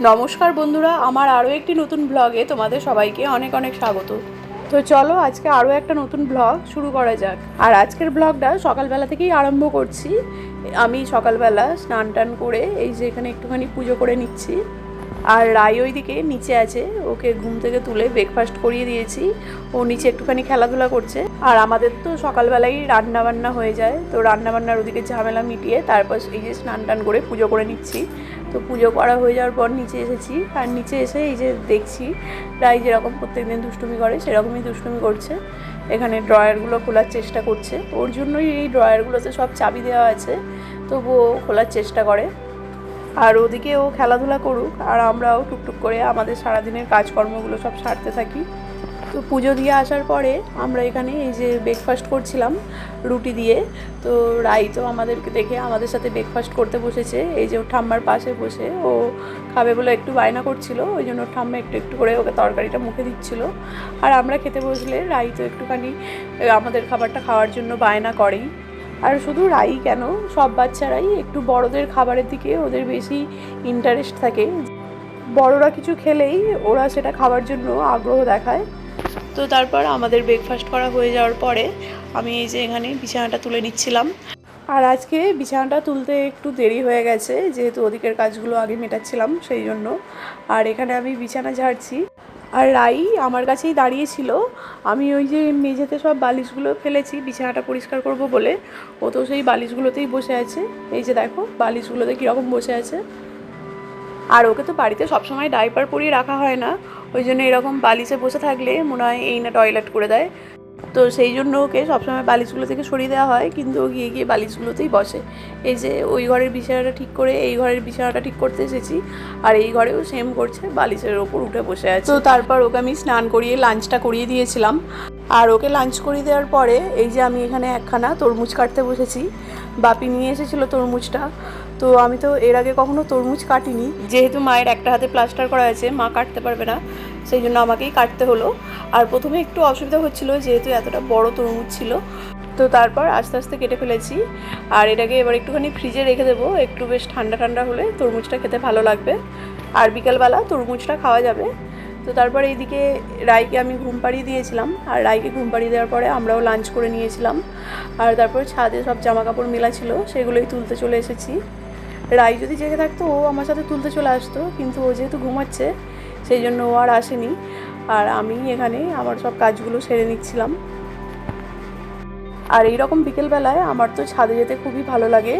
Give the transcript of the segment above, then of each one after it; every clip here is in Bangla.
নমস্কার বন্ধুরা, আমার আরও একটি নতুন ব্লগে তোমাদের সবাইকে অনেক অনেক স্বাগত। তো চলো আজকে আরও একটা নতুন ব্লগ শুরু করা যাক। আর আজকের ব্লগটা সকালবেলা থেকেই আরম্ভ করছি। আমি সকালবেলা স্নান টান করে এই যে এখানে একটুখানি পুজো করে নিচ্ছি। আর রাই ওইদিকে নিচে আছে, ওকে ঘুম থেকে তুলে ব্রেকফাস্ট করিয়ে দিয়েছি। ও নিচে একটুখানি খেলাধুলা করছে। আর আমাদের তো সকালবেলাই রান্না বান্না হয়ে যায়। তো রান্না বান্নার ওদিকে ঝামেলা মিটিয়ে তারপর এই যে স্নান টান করে পুজো করে নিচ্ছি। তো পুজো করা হয়ে যাওয়ার পর নিচে এসেছি। আর নিচে এসে এই যে দেখছি রাই যেরকম প্রত্যেক দিন দুষ্টুমি করে, সেরকমই দুষ্টুমি করছে। এখানে ড্রয়ারগুলো খোলার চেষ্টা করছে। ওর জন্যই এই ড্রয়ারগুলোতে সব চাবি দেওয়া আছে, তবুও খোলার চেষ্টা করে। আর ওদিকে ও খেলাধুলা করুক, আর আমরাও টুকটুক করে আমাদের সারাদিনের কাজকর্মগুলো সব সারতে থাকি। তো পুজো দিয়ে আসার পরে আমরা এখানে এই যে ব্রেকফাস্ট করছিলাম, রুটি দিয়ে। তো রাই তো আমাদেরকে দেখে আমাদের সাথে ব্রেকফাস্ট করতে বসেছে। এই যে ওর ঠাম্মার পাশে বসে, ও খাবে বলে একটু বায়না করছিল, ওই জন্য ঠাম্মা একটু একটু করে ওকে তরকারিটা মুখে দিচ্ছিল। আর আমরা খেতে বসলে রাই তো একটুখানি আমাদের খাবারটা খাওয়ার জন্য বায়না করেই। আর শুধু রাই কেন, সব বাচ্চারাই একটু বড়দের খাবারের দিকে ওদের বেশি ইন্টারেস্ট থাকে। বড়রা কিছু খেলেই ওরা সেটা খাওয়ার জন্য আগ্রহ দেখায়। তো তারপর আমাদের ব্রেকফাস্ট করা হয়ে যাওয়ার পরে আমি এই যে এখানে বিছানাটা তুলে নিচ্ছিলাম। আর আজকে বিছানাটা তুলতে একটু দেরি হয়ে গেছে, যেহেতু ওদিকের কাজগুলো আগে মেটাচ্ছিলাম সেই জন্য। আর এখানে আমি বিছানা ঝাড়ছি। আর রাই আমার কাছেই দাঁড়িয়েছিল। আমি ওই যে মেঝেতে সব বালিশগুলো ফেলেছি, বিছানাটা পরিষ্কার করব বলে। ও তো সেই বালিশগুলোতেই বসে আছে। এই যে দেখো, বালিশগুলোতে কীরকম বসে আছে। আর ওকে তো বাড়িতে সবসময় ডাইপার পরিয়ে রাখা হয় না। ওই জন্য এরকম বালিশে বসে থাকলে মনে হয় এই না টয়লেট করে দেয়। তো সেই জন্য ওকে সবসময় বালিশগুলো থেকে সরিয়ে দেওয়া হয়, কিন্তু ও গিয়ে গিয়ে বালিশগুলোতেই বসে। এই যে ওই ঘরের বিছানাটা ঠিক করে, এই ঘরের বিছানাটা ঠিক করতে এসেছি, আর এই ঘরেও সেম করছে, বালিশের ওপর উঠে বসে আছে। তো তারপর ওকে আমি স্নান করিয়ে লাঞ্চটা করিয়ে দিয়েছিলাম। আর ওকে লাঞ্চ করিয়ে দেওয়ার পরে, এই যে আমি এখানে একখানা তরমুজ কাটতে বসেছি। বাপি নিয়ে এসেছিল তরমুজটা। তো আমি তো এর আগে কখনো তরমুজ কাটিনি। যেহেতু মায়ের একটা হাতে প্লাস্টার করা আছে, মা কাটতে পারবে না, সেই জন্য আমাকেই কাটতে হলো। আর প্রথমে একটু অসুবিধা হচ্ছিল, যেহেতু এতটা বড় তরমুজ ছিল। তো তারপর আস্তে আস্তে কেটে ফেলেছি। আর এটাকে এবার একটুখানি ফ্রিজে রেখে দেবো, একটু বেশ ঠান্ডা ঠান্ডা হলে তরমুজটা খেতে ভালো লাগবে। আর বিকেলবেলা তরমুজটা খাওয়া যাবে। তো তারপর এইদিকে রাইকে আমি ঘুম পাড়িয়ে দিয়েছিলাম। আর রাইকে ঘুম পাড়িয়ে দেওয়ার পরে আমরাও লাঞ্চ করে নিয়েছিলাম। আর তারপর ছাদে সব জামা কাপড় মেলা ছিল, সেগুলোই তুলতে চলে এসেছি। রাই যদি জেগে থাকতো, ও আমার সাথে তুলতে চলে আসতো, কিন্তু ও যেহেতু ঘুমাচ্ছে, সেই জন্য ও আর আসেনি। আর আমি এখানে আমার সব কাজগুলো সেরে নিচ্ছিলাম। আর এইরকম বিকেলবেলায় আমার তো ছাদে যেতে খুবই ভালো লাগে।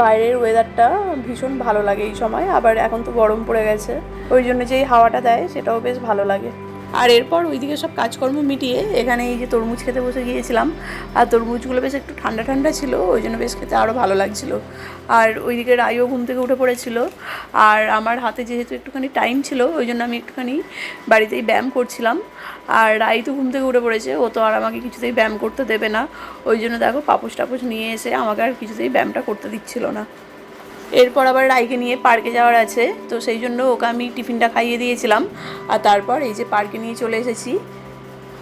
বাইরের ওয়েদারটা ভীষণ ভালো লাগে এই সময়, আবার এখন তো গরম পড়ে গেছে। ওই জন্য যেই হাওয়াটা দেয়, সেটাও বেশ ভালো লাগে। আর এরপর ওইদিকে সব কাজকর্ম মিটিয়ে এখানে এই যে তরমুজ খেতে বসে গিয়েছিলাম। আর তরমুজগুলো বেশ একটু ঠান্ডা ঠান্ডা ছিল, ওই জন্য বেশ খেতে আরও ভালো লাগছিল। আর ওইদিকে রাইও ঘুম থেকে উঠে পড়েছিল। আর আমার হাতে যেহেতু একটুখানি টাইম ছিল, ওই জন্য আমি একটুখানি বাড়িতেই ব্যায়াম করছিলাম। আর রাই তো ঘুম থেকে উঠে পড়েছে, ও তো আর আমাকে কিছুতেই ব্যায়াম করতে দেবে না। ওই জন্য দেখো পাপুস টাপুস নিয়ে এসে আমাকে আর কিছুতেই ব্যায়ামটা করতে দিচ্ছিল না। এরপর আবার রাইকে নিয়ে পার্কে যাওয়ার আছে। তো সেই জন্য ওকে আমি টিফিনটা খাইয়ে দিয়েছিলাম। আর তারপর এই যে পার্কে নিয়ে চলে এসেছি।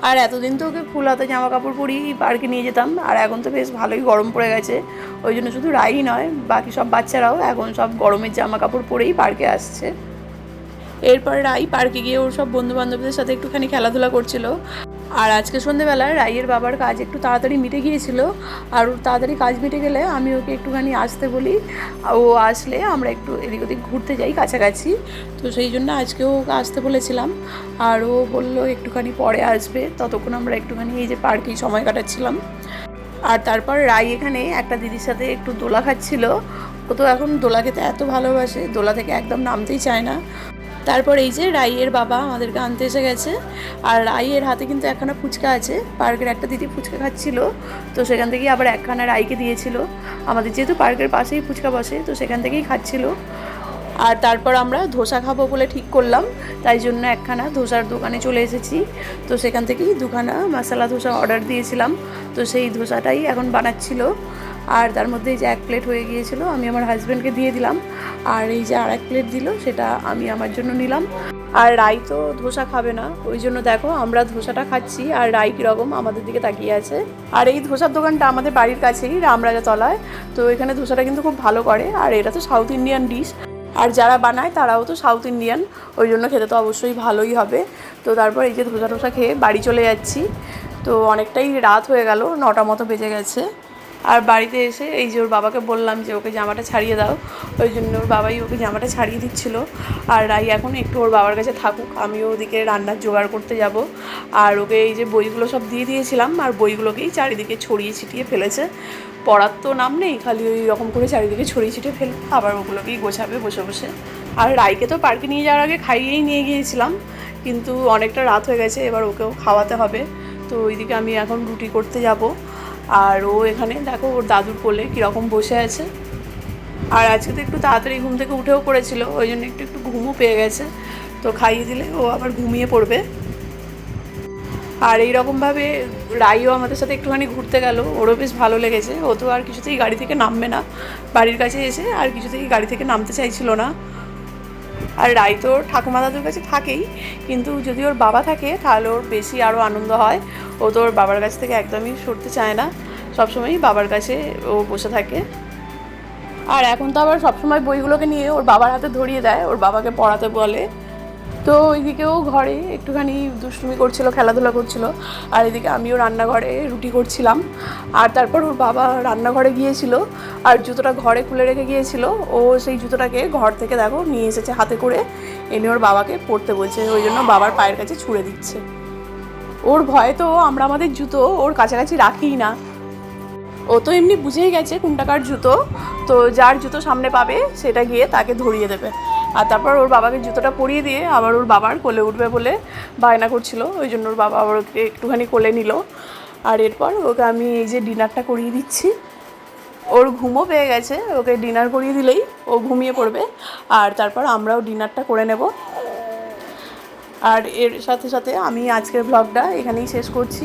আর এতদিন তো ওকে ফুল হাতে জামা কাপড় পরিয়েই পার্কে নিয়ে যেতাম। আর এখন তো বেশ ভালোই গরম পড়ে গেছে। ওই জন্য শুধু রাই নয়, বাকি সব বাচ্চারাও এখন সব গরমের জামা কাপড় পরেই পার্কে আসছে। এরপর রাই পার্কে গিয়ে ওর সব বন্ধু বান্ধবদের সাথে একটুখানি খেলাধুলা করছিল। আর আজকে সন্ধ্যেবেলা রাইয়ের বাবার কাজ একটু তাড়াতাড়ি মিটে গিয়েছিল। আর তাড়াতাড়ি কাজ মিটে গেলে আমি ওকে একটুখানি আসতে বলি। ও আসলে আমরা একটু এদিক ওদিক ঘুরতে যাই কাছাকাছি। তো সেই জন্য আজকেও ওকে আসতে বলেছিলাম। আর ও বলল একটুখানি পরে আসবে। ততক্ষণ আমরা একটুখানি এই যে পার্কেই সময় কাটাচ্ছিলাম। আর তারপর রাই এখানে একটা দিদির সাথে একটু দোলা খাচ্ছিল। ও তো এখন দোলা খেতে এত ভালোবাসে। দোলা থেকে একদম নামতেই চায় না। তারপর এই যে রাইয়ের বাবা আমাদেরকে আনতে এসে গেছে। আর রাইয়ের হাতে কিন্তু একখানা ফুচকা আছে, পার্কের একটা দিদি ফুচকা খাচ্ছিল, তো সেখান থেকেই আবার একখানা রাইকে দিয়েছিল। আমাদের যেহেতু পার্কের পাশেই ফুচকা বসে, তো সেখান থেকেই খাচ্ছিল। আর তারপর আমরা ধোসা খাব বলে ঠিক করলাম, তাই জন্য একখানা ধোসার দোকানে চলে এসেছি। তো সেখান থেকেই দুখানা মশলা ধোসা অর্ডার দিয়েছিলাম, তো সেই ধোসাটাই এখন বানাচ্ছিল। আর তার মধ্যে এই যে এক প্লেট হয়ে গিয়েছিল, আমি আমার হাজব্যান্ডকে দিয়ে দিলাম। আর এই যে আর এক প্লেট দিল, সেটা আমি আমার জন্য নিলাম। আর রাই তো ধোসা খাবে না, ওই জন্য দেখো আমরা ধোসাটা খাচ্ছি, আর রাই কীরকম আমাদের দিকে তাকিয়ে আছে। আর এই ধোসার দোকানটা আমাদের বাড়ির কাছেই, রামরাজা তলায়। তো এখানে ধোসাটা কিন্তু খুব ভালো করে, আর এটা তো সাউথ ইন্ডিয়ান ডিশ আর যারা বানায় তারাও তো সাউথ ইন্ডিয়ান ওই জন্য খেতে তো অবশ্যই ভালোই হবে। তো তারপর এই যে ধোসা টোসা খেয়ে বাড়ি চলে যাচ্ছি। তো অনেকটাই রাত হয়ে গেল, নটা মতো বেজে গেছে। আর বাড়িতে এসে এই যে ওর বাবাকে বললাম যে ওকে জামাটা ছাড়িয়ে দাও। ওই জন্য ওর বাবাই ওকে জামাটা ছাড়িয়ে দিচ্ছিল। আর রাই এখন একটু ওর বাবার কাছে থাকুক, আমিও ওদিকে রান্নার জোগাড় করতে যাব। আর ওকে এই যে বইগুলো সব দিয়ে দিয়েছিলাম, আর বইগুলোকেই চারিদিকে ছড়িয়ে ছিটিয়ে ফেলেছে। পড়ার তো নাম নেই, খালি ওই রকম করে চারিদিকে ছড়িয়ে ছিটিয়ে ফেলবে আবার ওগুলোকেই গোছাবে বসে বসে। আর রাইকে তো পার্কে নিয়ে যাওয়ার আগে খাইয়েই নিয়ে গিয়েছিলাম, কিন্তু অনেকটা রাত হয়ে গেছে, এবার ওকেও খাওয়াতে হবে। তো ওইদিকে আমি এখন রুটি করতে যাব। আর ও এখানে, দেখো, ওর দাদুর কোলে কীরকম বসে আছে। আর আজকে তো একটু তাড়াতাড়ি ঘুম থেকে উঠেও পড়েছিল, ওই জন্য একটু একটু ঘুমও পেয়ে গেছে। তো খাইয়ে দিলে ও আবার ঘুমিয়ে পড়বে। আর এইরকমভাবে রাইও আমাদের সাথে একটুখানি ঘুরতে গেল, ওরও বেশ ভালো লেগেছে। ও তো আর কিছুতেই গাড়ি থেকে নামবে না। বাড়ির কাছে এসে আর কিছুতেই গাড়ি থেকে নামতে চাইছিল না। আর রাই তো ঠাকুমা দাদুর কাছে থাকেই, কিন্তু যদি ওর বাবা থাকে, তাহলে ওর বেশি আরও আনন্দ হয়। ও তো ওর বাবার কাছ থেকে একদমই সরতে চায় না। সবসময়ই বাবার কাছে ও বসে থাকে। আর এখন তো আবার সবসময় বইগুলোকে নিয়ে ওর বাবার হাতে ধরিয়ে দেয়, ওর বাবাকে পড়াতে বলে। তো ওইদিকেও ঘরে একটুখানি দুষ্টুমি করছিল, খেলাধুলা করছিল, আর এদিকে আমিও রান্নাঘরে রুটি করছিলাম। আর তারপর ওর বাবা রান্নাঘরে গিয়েছিল, আর জুতোটা ঘরে খুলে রেখে গিয়েছিল। ও সেই জুতোটাকে ঘর থেকে দেখো নিয়ে এসেছে হাতে করে, এনে ওর বাবাকে পড়তে বলছে, ওই জন্য বাবার পায়ের কাছে ছুঁড়ে দিচ্ছে। ওর ভয়ে তো আমরা আমাদের জুতো ওর কাছাকাছি রাখিই না। ও তো এমনি বুঝেই গেছে কোনটাকার জুতো, তো যার জুতো সামনে পাবে সেটা গিয়ে তাকে ধরিয়ে দেবে। আর তারপর ওর বাবাকে জুতোটা পরিয়ে দিয়ে আবার ওর বাবার কোলে উঠবে বলে বায়না করছিল। ওই জন্য ওর বাবা আবার ওকে একটুখানি কোলে নিল। আর এরপর ওকে আমি এই যে ডিনারটা করিয়ে দিচ্ছি। ওর ঘুমও পেয়ে গেছে, ওকে ডিনার করিয়ে দিলেই ও ঘুমিয়ে পড়বে। আর তারপর আমরাও ডিনারটা করে নেব। আর এর সাথে সাথে আমি আজকের ব্লগটা এখানেই শেষ করছি।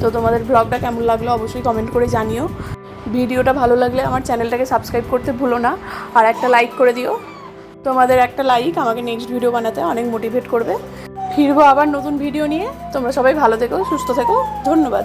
তো তোমাদের ব্লগটা কেমন লাগল অবশ্যই কমেন্ট করে জানিও। ভিডিওটা ভালো লাগলে আমার চ্যানেলটাকে সাবস্ক্রাইব করতে ভুলো না। আর একটা লাইক করে দিও। তোমাদের একটা লাইক আমাকে নেক্সট ভিডিও বানাতে অনেক মোটিভেট করবে। ফিরবো আবার নতুন ভিডিও নিয়ে। তোমরা সবাই ভালো থেকো, সুস্থ থেকো। ধন্যবাদ।